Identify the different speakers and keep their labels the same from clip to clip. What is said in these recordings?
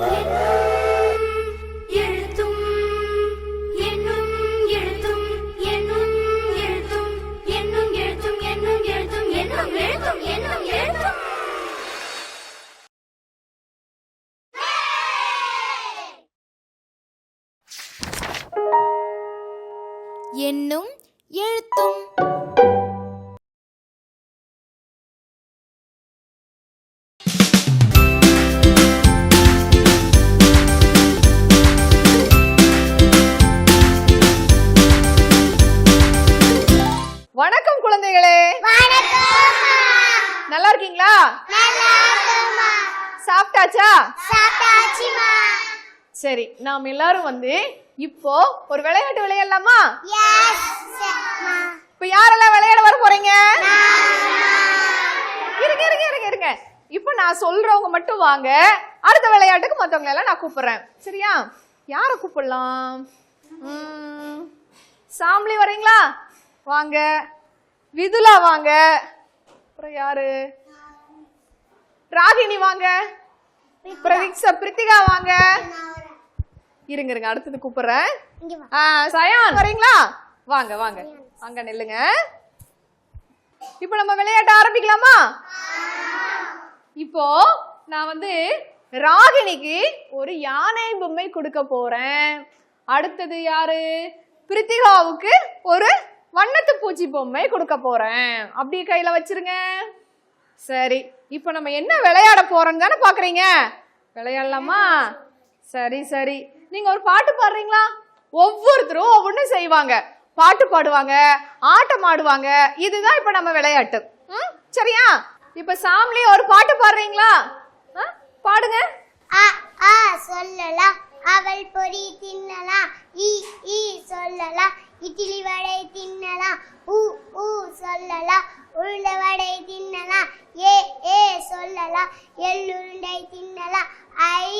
Speaker 1: எழுத்தும்
Speaker 2: இருக்கீங்களா சாப்பிட்டாச்சா? சரி நாம் எல்லாரும் வந்து இப்போ ஒரு விளையாட்டு விளையாடலாமா? இப்ப யாரெல்லாம் விளையாட வர போறீங்க? இருங்க இருங்க இருங்க இருங்க. இப்போ நான் சொல்றவங்க மட்டும் வாங்க. அடுத்த விளையாட்டுக்கு மத்தவங்க எல்லாம் நான் கூப்பிடுறேன். சரியா? யாரை கூப்பிடலாம்? சாம்லி வரீங்களா? வாங்க. விதுலா வாங்க. அப்புறம் யாரு? ராகினி வாங்க. பிரித்திகா வாங்க. இருங்க இருங்க அடுத்தது கூப்பிடுறேன். சயான் வரீங்களா? வாங்க வாங்க. அங்க நில்லுங்க. இப்போ நம்ம விளையாட்ட ஆரம்பிக்கலாமா? இப்போ நான் வந்து ராகினிக்கு ஒரு யானை பொம்மை கொடுக்க போறேன். அடுத்தது யாரு? பிரித்திகாவுக்கு ஒரு வண்ணத்து பூச்சி பொம்மை கொடுக்க போறேன். அப்படி கையில வச்சிருங்க. சரி இப்போ நம்ம என்ன விளையாட போறோம் தானே பாக்குறீங்க? விளையாடலாமா? சரி சரி. நீங்க ஒரு பாட்டு பாடுறீங்களா? ஒவ்வொருத்தரும் ஒவ்வொன்றும் செய்வாங்க. பாட்டு பாடுவாங்க ஆட்டம் ஆடுவாங்க. இதுதான் இப்போ நம்ம விளையாட்டு. ம் சரியா? இப்போ சாம்லி ஒரு பாட்டு பாடுறீங்களா? ஆ? பாடுங்க.
Speaker 3: ஆ ஆ சொல்லலாம். அவள் பொறி தின்னலாம். ஈ ஈ சொல்லலாம். இட்லி வடை தின்னலாம். உ ஊ சொல்லலாம். உள்ள வடை ஏ ஏ சொல்லலாம் எள்ளுருண்டை தின்னலாம் ஐ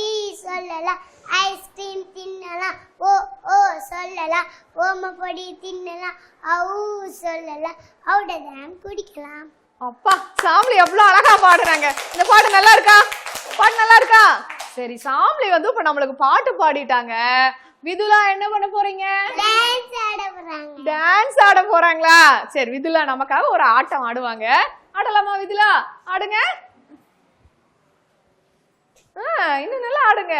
Speaker 3: சொல்லலாம் ஐஸ்கிரீம் தின்னலாம் ஓ ஓ சொல்லலாம் ஓம பொடி தின்னலாம் அவு சொல்லலாம் அவுடதான் குடிக்கலாம்.
Speaker 2: அப்பா சாம்லி எவ்வளவு அழகா பாடுறாங்க. இந்த பாட்டு நல்லா இருக்கா? பாட்டு நல்லா இருக்கா? சரி சாம்லி வந்து இப்ப நம்மளுக்கு பாட்டு பாடிட்டாங்க. விதுலா என்ன பண்ண போறீங்க?
Speaker 3: டான்ஸ் ஆட போறாங்க.
Speaker 2: டான்ஸ் ஆட போறாங்களா? சரி விதுலா நமக்காக ஒரு ஆட்டம் ஆடுவாங்க. ஆடலாமா விதிலா? ஆடுங்க. ஆ, இன்னும் நல்லா ஆடுங்க.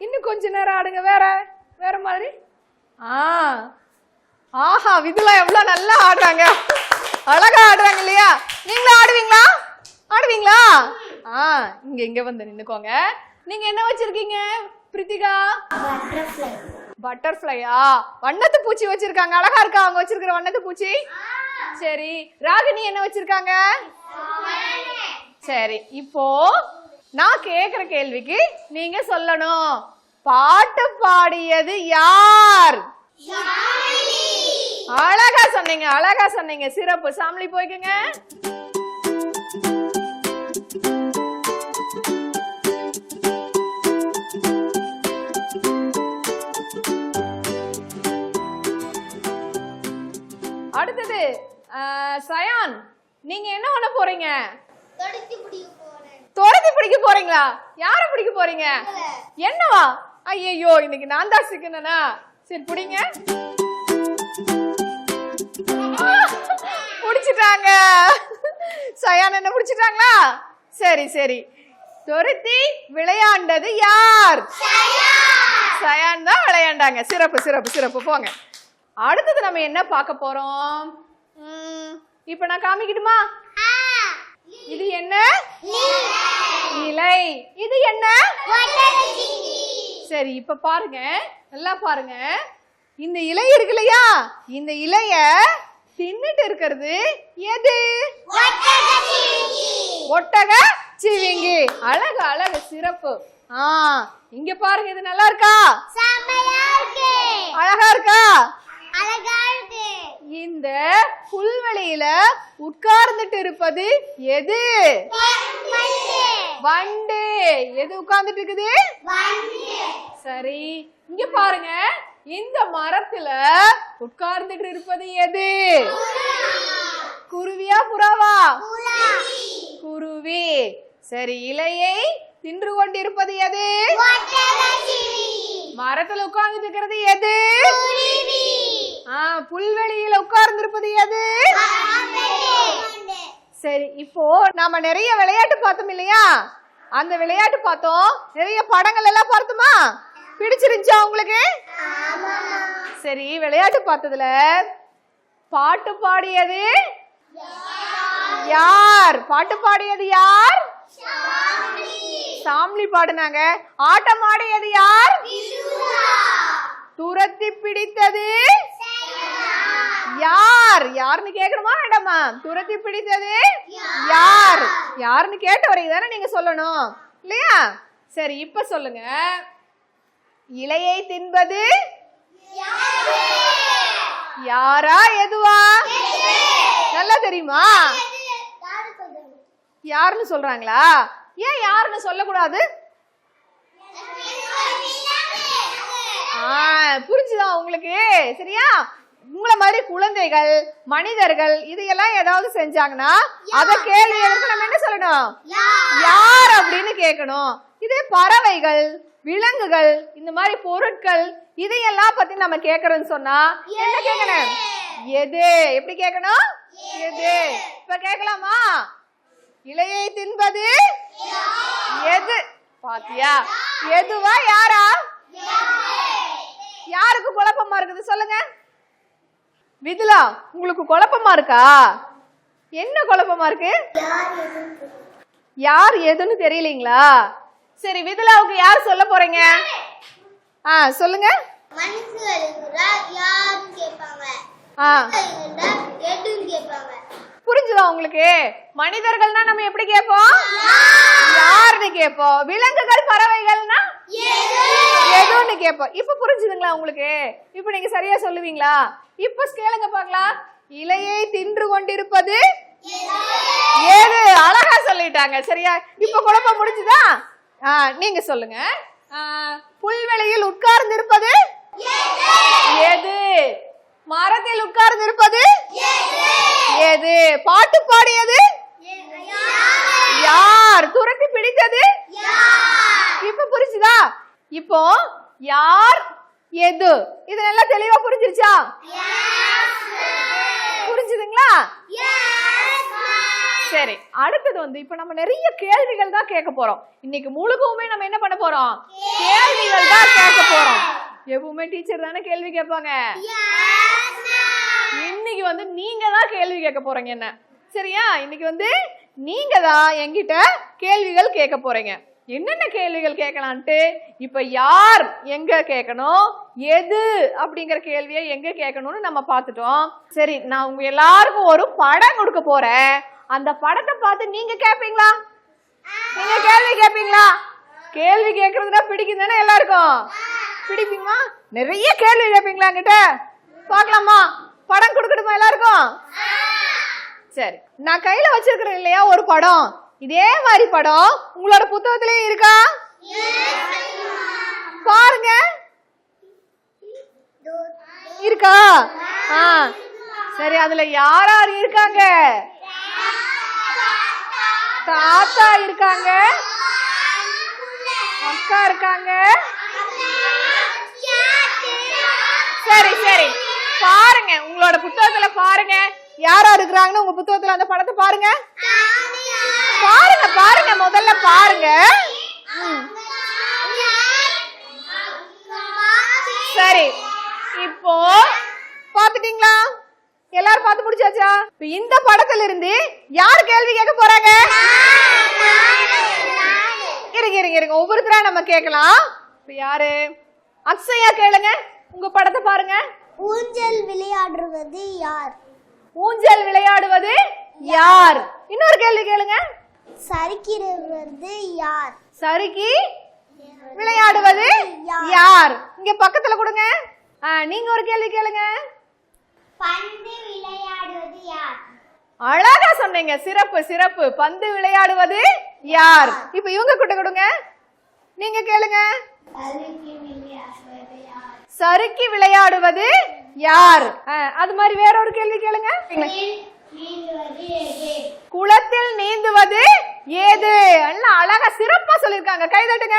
Speaker 2: இன்னும் கொஞ்ச நேரம் ஆடுங்க வேற வேற மாதிரி. ஆ. ஆஹா விதுலா எவ்வளவு நல்லா ஆடுறாங்க. அழகா ஆடுறாங்க இல்லையா? நீங்களும் ஆடுவீங்களா? ஆடுவீங்களா? ஆ இங்க இங்க வந்து நின்னுக்கோங்க. நீங்க என்ன வச்சிருக்கீங்க பிரித்திகா? பட்டர்ஃப்ளையா? வண்ணத்து பூச்சி வச்சிருக்காங்க. அழகா இருக்கா? அவங்க வச்சிருக்கிற வண்ணத்து பூச்சி? சரி. ராகினி என்ன வச்சிருக்காங்க? சரி. இப்போ நான் கேக்குற கேள்விக்கு நீங்க சொல்லணும். பாட்டு பாடியது யார்? அழகா சொன்னீங்க. அழகா சொன்னீங்க. சிறப்பு. சாமலி போய்க்குங்க. அடுத்தது சயான் நீங்க என்ன பண்ண போறீங்க? துரத்தி பிடிக்க போறீங்களா? யார பிடிக்க போறீங்க? என்னவா? ஐயோ இன்னைக்கு நான் தான் சிக்கனா சரி பிடிங்க. பிடிச்சிட்டாங்க. சயான் என்ன பிடிச்சிட்டாங்களா? சரி சரி. துரத்தி விளையாண்டது யார்? சயான் தான் விளையாண்டாங்க. சிறப்பு சிறப்பு சிறப்பு. போங்க. அடுத்தது நம்ம என்ன பார்க்க போறோம்? இப்ப நான் காமிக்கட்டுமா? இது என்ன? இலை இது என்ன? சரி இப்ப பாருங்க. நல்லா பாருங்க. இந்த இலை இருக்கு இல்லையா? இந்த இலைய தின்னுட்டு இருக்கிறது எது? ஒட்டக சிவிங்கி. அழகு அழகு சிறப்பு. ஆ இங்க பாருங்க இது நல்லா இருக்கா. அழகா இருக்கு? இந்த புல்வெளியில உட்கார்ந்துட்டு இருப்பது எது? வண்டு. எது உட்கார்ந்துட்டு இருக்குது? சரி இங்க பாருங்க. இந்த மரத்துல உட்கார்ந்துட்டு இருப்பது எது? குருவியா புறாவா?
Speaker 3: புறா
Speaker 2: குருவி. சரி இலையை தின்று கொண்டிருப்பது எது? மரத்துல உட்கார்ந்துட்டு இருக்கிறது எது? புல்வெளியில உட்கார்ந்திருப்பது எது? சரி இப்போ நாம நிறைய விளையாட்டு பார்த்தோம் இல்லையா? அந்த விளையாட்டு பார்த்தோம். நிறைய படங்கள் எல்லாம் பார்த்தோமா? பிடிச்சிருந்துச்சா உங்களுக்கு? சரி விளையாட்டு பார்த்ததுல பாட்டு பாடியது? யார்? பாட்டு பாடியது யார்? சாம்லி பாடுனாங்க. ஆட்டம் ஆடியது யார்? துரத்தி பிடித்தது யார்? யாருன்னு கேட்கணுமா வேண்டாமா? துரத்தி பிடித்தது யார்? யாருன்னு கேட்ட வரைக்கும் தானே நீங்க சொல்லணும். இல்லையா? சரி இப்ப சொல்லுங்க. இலையை தின்பது யாரா எதுவா? நல்லா தெரியுமா? யாருன்னு சொல்றாங்களா? ஏன் யாருன்னு சொல்லக்கூடாது? ஆ உங்களுக்கு? சரியா? உங்களை மாதிரி குழந்தைகள் மனிதர்கள் இதையெல்லாம் ஏதாவது செஞ்சாங்கன்னா அத கேள்வி எதற்கு நம்ம என்ன சொல்லணும்? யார் அப்படின்னு கேட்கணும். இதே பறவைகள் விலங்குகள் இந்த மாதிரி பொருட்கள் இதையெல்லாம் பத்தி நம்ம கேக்குறோம்னு சொன்னா என்ன கேட்கணும்? எது? எப்படி கேட்கணும்? எது? இப்ப கேட்கலாமா? இலையை தின்பது? எது? பாத்தியா? எதுவா யாரா? யாருக்கு குழப்பமா இருக்குது? சொல்லுங்க. விதுலா உங்களுக்கு குழப்பமா இருக்கா? என்ன குழப்பமா இருக்கு? யார் எதுன்னு தெரியலீங்களா? சரி விதுலாவுக்கு யார் சொல்ல போறீங்க? ஆ சொல்லுங்க. ஆ. புரிஞ்சுதா உங்களுக்கு? மனிதர்கள்னா நம்ம எப்படி கேட்போம்? யாருன்னு கேட்போம். விலங்குகள் பறவைகள்னா? எதுன்னு கேட்போம். இப்ப புரிஞ்சுதுங்களா உங்களுக்கு? இப்ப நீங்க சரியா சொல்லுவீங்களா? இப்ப கேளுங்க பார்க்கலாம். இலையை தின்று கொண்டிருப்பது ஏது அழகா சொல்லிட்டாங்க. சரியா? இப்ப குழப்பம் முடிஞ்சுதா? ஆ, நீங்க சொல்லுங்க. புல்வெளியில் உட்கார்ந்து இருப்பது எது? மரத்தில் உட்கார்ந்து இருப்பது எது? பாட்டு பாடியது? யார்? துரத்தி பிடித்தது? இப்ப புரிஞ்சுதா? இப்போ யார்? எது? இது நல்லா தெளிவா புரிஞ்சிருச்சா? புரிஞ்சுதுங்களா? சரி அடுத்தது வந்து இப்ப நம்ம நிறைய கேள்விகள் தான் கேட்க போறோம். இன்னைக்கு முழுக்கவுமே நம்ம என்ன பண்ண போறோம்? கேள்விகள் தான் கேட்க போறோம். எப்பவுமே டீச்சர் தானே கேள்வி கேட்பாங்க. இன்னைக்கு வந்து நீங்க தான் கேள்வி கேட்க போறீங்க என்ன? சரியா? இன்னைக்கு வந்து நீங்க தான் என்கிட்ட கேள்விகள் கேட்க போறீங்க. என்னென்ன கேள்விகள் கேட்கலான்ட்டு? இப்ப யார் எங்க கேட்கணும்? எது அப்படிங்கிற கேள்வியை எங்க கேட்கணும்னு நம்ம பார்த்துட்டோம். சரி நான் உங்க எல்லாருக்கும் ஒரு படம் கொடுக்க போறேன். அந்த படத்தை பார்த்து நீங்க கேட்பீங்களா நீங்க கேள்வி கேட்பீங்களா கேள்வி கேட்கறதுனா பிடிக்கும் தானே எல்லாருக்கும்? பிடிப்பீங்களா நிறைய கேள்வி கேட்பீங்களா என்கிட்ட? பார்க்கலாமா? படம் கொடுக்கணுமா எல்லாருக்கும்? சரி. நான் கையில வச்சிருக்கிறேன் இல்லையா ஒரு படம்? இதே மாதிரி படம் உங்களோட புத்தகத்திலேயே இருக்கா? பாருங்க. இருக்கா? ஆ. சரி அதுல யார் யார் இருக்காங்க? தாத்தா இருக்காங்க. அக்கா இருக்காங்க. சரி சரி. பாருங்க உங்களோட புத்தகத்துல பாருங்க. யாரா இருக்கிறாங்கன்னு உங்க புத்தகத்துல அந்த படத்தை பாருங்க. பாருங்க பாருங்க முதல்ல பாருங்க. சரி இப்போ பாத்துட்டீங்களா எல்லாரும் பார்த்து முடிச்சாச்சா? இப்ப இந்த படத்துல இருந்து யார் கேள்வி கேட்க போறாங்க? இருங்க இருங்க இருங்க. ஒவ்வொருத்தரா நம்ம கேட்கலாம். இப்ப யாரு? அக்ஷயா கேளுங்க. உங்க படத்தை பாருங்க.
Speaker 3: ஊஞ்சல் விளையாடுவது யார்?
Speaker 2: ஊஞ்சல் விளையாடுவது யார்? இன்னொரு கேள்வி கேளுங்க.
Speaker 3: சரிக்கிறது யார்?
Speaker 2: சறுக்கி விளையாடுவது யார்? இங்க பக்கத்துல கொடுங்க. நீங்க ஒரு கேள்வி கேளுங்க.
Speaker 3: பந்து விளையாடுவது யார்?
Speaker 2: அழகா சொன்னீங்க. சிறப்பு சிறப்பு. பந்து விளையாடுவது யார்? இப்ப இவங்க கிட்ட கொடுங்க. நீங்க கேளுங்க. சறுக்கி விளையாடுவது யார்? அது மாதிரி வேற ஒரு கேள்வி கேளுங்க. குளத்தில் நீந்துவது ஏது? நல்லா அழகா சிறப்பா சொல்லிருக்காங்க கை தட்டுங்க.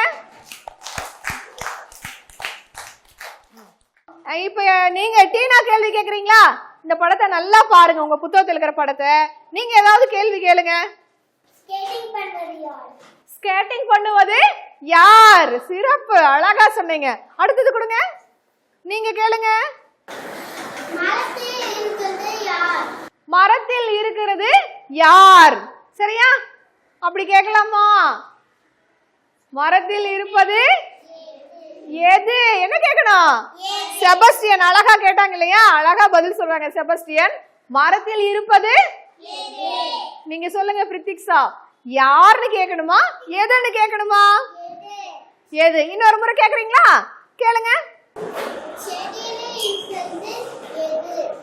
Speaker 2: அஹ் இப்ப நீங்க டீனா கேள்வி கேக்குறீங்களா? இந்த படத்தை நல்லா பாருங்க உங்க புத்தகத்தில் இருக்கிற படத்தை. நீங்க ஏதாவது கேள்வி கேளுங்க.
Speaker 3: ஸ்கேட்டிங் பண்ணுவது யார்?
Speaker 2: சிறப்பு. அழகா சொன்னீங்க. அடுத்தது கொடுங்க. நீங்க கேளுங்க.
Speaker 3: மரத்தில் இருக்கிறது யார்?
Speaker 2: சரியா? அப்படி கேட்கலாமா? மரத்தில் இருப்பது எது? என்ன கேட்கணும்? செபஸ்டியன். அழகா கேட்டாங்க இல்லையா? அழகா பதில் சொல்றாங்க செபஸ்டியன். மரத்தில் இருப்பது நீங்க சொல்லுங்க பிரித்திக்ஸா. யாருன்னு கேட்கணுமா? எதுன்னு கேட்கணுமா? எது இன்னொரு முறை கேக்குறீங்களா? கேளுங்க.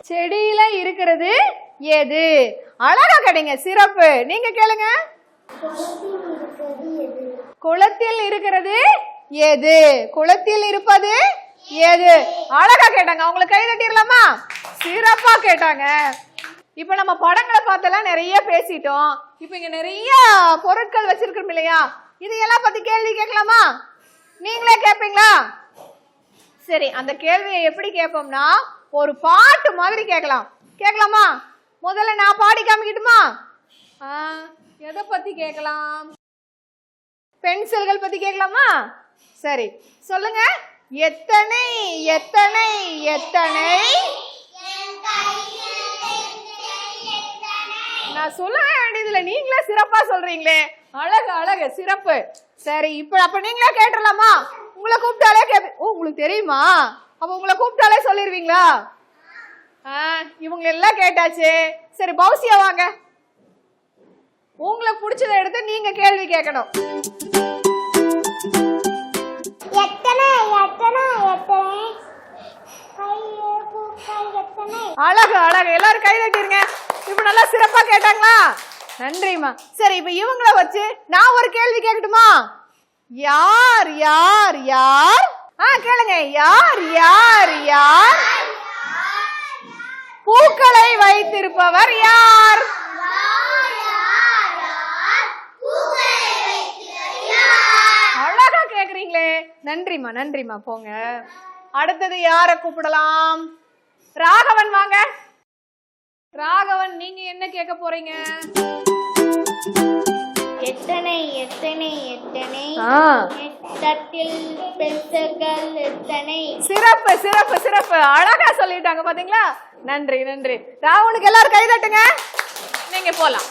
Speaker 3: செடியில இருக்கிறது எது?
Speaker 2: அழகா கிடைங்க சிறப்பு. நீங்க கேளுங்க.
Speaker 3: குளத்தில் இருக்கிறது எது?
Speaker 2: குளத்தில் இருக்கிறது எது குளத்தில் இருப்பது எது? அழகா கேட்டாங்க. அவங்களுக்கு கை தட்டிடலாமா? சிறப்பா கேட்டாங்க. இப்ப நம்ம படங்களை பார்த்தெல்லாம் நிறைய பேசிட்டோம். இப்ப இங்க நிறைய பொருட்கள் வச்சிருக்கோம் இல்லையா? இதையெல்லாம் பத்தி கேள்வி கேட்கலாமா? நீங்களே கேட்பீங்களா சரி அந்த கேள்வியை எப்படி கேட்போம்னா ஒரு பாட்டு மாதிரி கேட்கலாம். கேட்கலாமா? முதல்ல நான் பாடி காமிக்கட்டுமா? எதை பத்தி கேட்கலாம்? பென்சில்கள் பத்தி கேட்கலாமா? சரி சொல்லுங்க. எத்தனை எத்தனை எத்தனை? நான் சொல்ல வேண்டியதுல நீங்களே சிறப்பா சொல்றீங்களே. அழகு அழகு சிறப்பு. சரி இப்ப அப்ப நீங்களே கேட்டுடலாமா? உங்களை கூப்பிட்டாலே கேப்ப ஓ உங்களுக்கு தெரியுமா? அப்ப உங்களை கூப்பிட்டாலே சொல்லிருவீங்களா? ஆ இவங்க எல்லாம் கேட்டாச்சு. சரி பௌசியா வாங்க. உங்களுக்கு பிடிச்சதை எடுத்து நீங்க கேள்வி கேட்கணும். அழகு அழகு. எல்லாரும் கை தட்டிருங்க இப்ப நல்லா சிறப்பா கேட்டாங்களா? நன்றிம்மா. சரி இப்ப இவங்கள வச்சு நான் ஒரு கேள்வி கேட்கட்டுமா யார் யார் யார்? ஆ கேளுங்க. யார் யார் யார்? பூக்களை வைத்திருப்பவர் யார்? அழகா கேக்குறீங்களே. நன்றிம்மா நன்றிம்மா. போங்க. அடுத்தது யாரை கூப்பிடலாம்? ராகவன் வாங்க. ராகவன் நீங்க என்ன கேட்க போறீங்க?
Speaker 3: எத்தனை எத்தனை எத்தனை?
Speaker 2: ஆ,
Speaker 3: தட்டில் எத்தனை?
Speaker 2: சிறப்பு சிறப்பு சிறப்பு. அழகா சொல்லிட்டாங்க பாத்தீங்களா? நன்றி நன்றி. ராவனுக்கு எல்லாரும் கை தட்டுங்க. நீங்க போலாம்.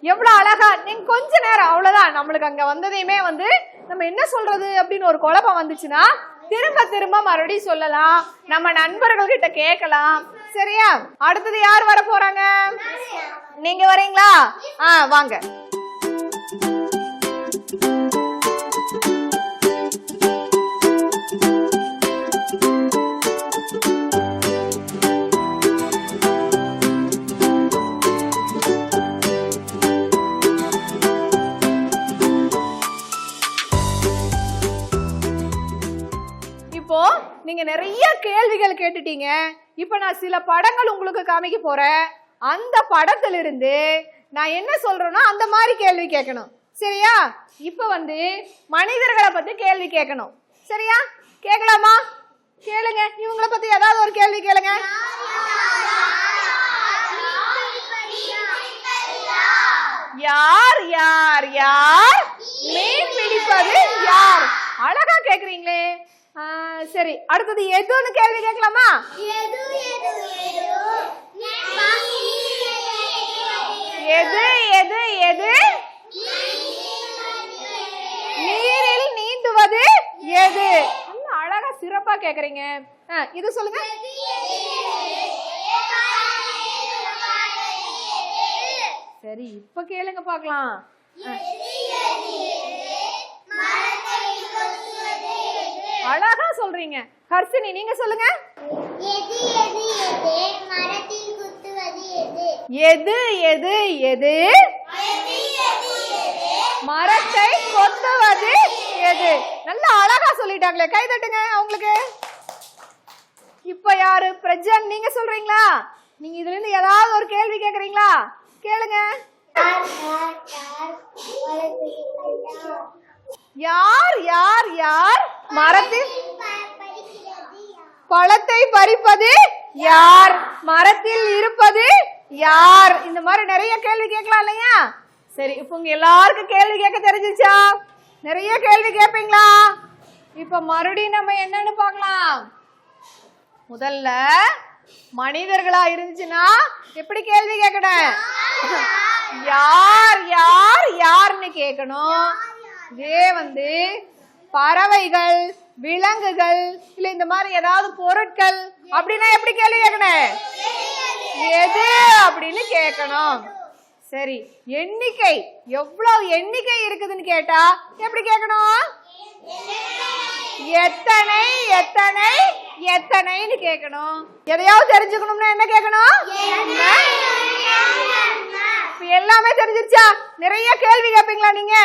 Speaker 2: எவ்வளவு அழகா நீங்க கொஞ்ச நேரம் அவ்வளவுதான். நம்மளுக்கு அங்க வந்ததையுமே வந்து நம்ம என்ன சொல்றது அப்படின்னு ஒரு குழப்பம் வந்துச்சுன்னா திரும்ப திரும்ப மறுபடியும் சொல்லலாம். நம்ம நண்பர்கள் கிட்ட கேட்கலாம். சரியா? அடுத்தது யார் வர போறாங்க? நீங்க வரீங்களா? ஆ வாங்க. இப்போ நீங்க நிறைய கேள்விகள் கேட்டுட்டீங்க. இப்போ நான் சில படங்கள் உங்களுக்கு காமிக்க போறேன். அந்த படத்திலிருந்து நான் என்ன சொல்றேனோ அந்த மாதிரி கேள்வி கேட்கணும். சரியா? இப்போ வந்து மனிதர்களை பத்தி கேள்வி கேட்கணும். சரியா? கேட்கலாமா? கேளுங்க. இவங்களை பத்தி ஏதாவது ஒரு கேள்வி கேளுங்க. யார் யார் யார்? மீன் பிடிப்பது யார்? அழகா கேக்குறீங்களே. சரி. அடுத்தது எதுன்னு கேள்வி கேட்கலாமா?
Speaker 3: எது எது
Speaker 2: எது? நீரில் நீந்துவது எது? நல்ல அழகா சிறப்பா கேக்குறீங்க. இது சொல்லுங்க. சரி இப்ப கேளுங்க பார்க்கலாம் அழகா சொல்றீங்க. ஹர்ஷினி நீங்க சொல்லுங்க.
Speaker 3: எது எது எது? மரத்தில் குத்துவது எது?
Speaker 2: எது எது எது? மரத்தை கொத்துவது எது? நல்ல அழகா சொல்லிட்டாங்களே. கை தட்டுங்க அவங்களுக்கு. இப்ப யாரு? பிரஜன் நீங்க சொல்றீங்களா? நீங்க இதுல இருந்து ஏதாவது ஒரு கேள்வி கேக்குறீங்களா? கேளுங்க. யார் யார் யார்? மரத்தில் பழத்தை பறிப்பது யார்? மரத்தில் இருப்பது யார்? இந்த மாதிரி நிறைய கேள்வி கேட்கலாம் இல்லையா? சரி இப்போ உங்க எல்லாருக்கும் கேள்வி கேட்க தெரிஞ்சிச்சா? நிறைய கேள்வி கேட்பீங்களா? இப்ப மறுபடியும் நம்ம என்னன்னு பார்க்கலாம். முதல்ல மனிதர்களா இருந்துச்சுன்னா எப்படி கேள்வி கேட்கணும்? யார் யார் யாருன்னு கேட்கணும். இதே வந்து பறவைகள் விலங்குகள் இல்ல இந்த மாதிரி ஏதாவது பொருட்கள் அப்படின்னா எப்படி கேள்வி கேட்கணும்? எது அப்படின்னு கேட்கணும். சரி எண்ணிக்கை. எவ்வளவு எண்ணிக்கை இருக்குதுன்னு கேட்டா எப்படி கேட்கணும்? எத்தனை எத்தனை எத்தனைன்னு கேட்கணும். எதையாவது தெரிஞ்சுக்கணும்னா என்ன கேட்கணும்? எல்லாமே தெரிஞ்சிருச்சா? நிறைய கேள்வி கேட்பீங்களா நீங்க?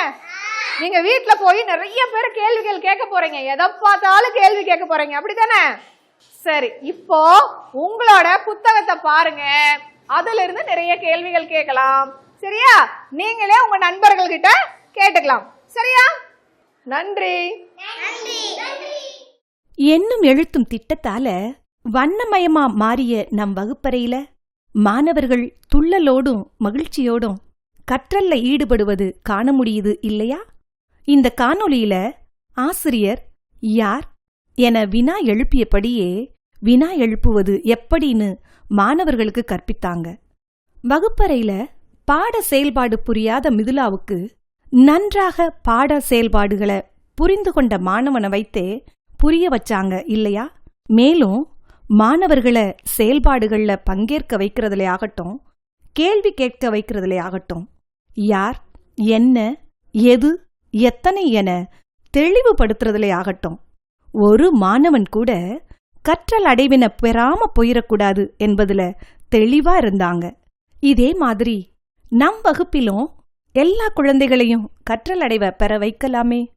Speaker 2: நீங்க வீட்ல போய் நிறைய பேர் கேள்விகள் கேட்க போறீங்க. எதை பார்த்தாலும் கேள்வி கேட்க போறீங்க. அப்படிதானே சரி இப்போ உங்களோட புத்தகத்தை பாருங்க. அதுல இருந்து நிறைய கேள்விகள் கேட்கலாம். சரியா? நீங்களே உங்க நண்பர்கள் கிட்ட கேட்டுக்கலாம். சரியா? நன்றி.
Speaker 4: எண்ணும் எழுத்தும் திட்டத்தால வண்ணமயமா மாறிய நம் வகுப்பறையில மாணவர்கள் துள்ளலோடும் மகிழ்ச்சியோடும் கற்றல்ல ஈடுபடுவது காண முடியுது இல்லையா? இந்த காணொளியில ஆசிரியர் யார் என வினா எழுப்பியபடியே வினா எழுப்புவது எப்படின்னு மாணவர்களுக்கு கற்பித்தாங்க. வகுப்பறையில பாட செயல்பாடு புரியாத மிதுலாவுக்கு நன்றாக பாட செயல்பாடுகளை புரிந்து கொண்ட மாணவனை வைத்தே புரிய வச்சாங்க இல்லையா? மேலும் மாணவர்களை செயல்பாடுகள்ல பங்கேற்க வைக்கிறதுலே ஆகட்டும் கேள்வி கேட்க வைக்கிறதுலே ஆகட்டும் யார் என்ன எது எத்தனை என தெளிவுபடுத்துறதுலே ஆகட்டும். ஒரு மாணவன் கூட கற்றல் அடைவின பெறாம போயிடக்கூடாது என்பதுல தெளிவா இருந்தாங்க. இதே மாதிரி நம் வகுப்பிலும் எல்லா குழந்தைகளையும் கற்றல் அடைவ பெற வைக்கலாமே.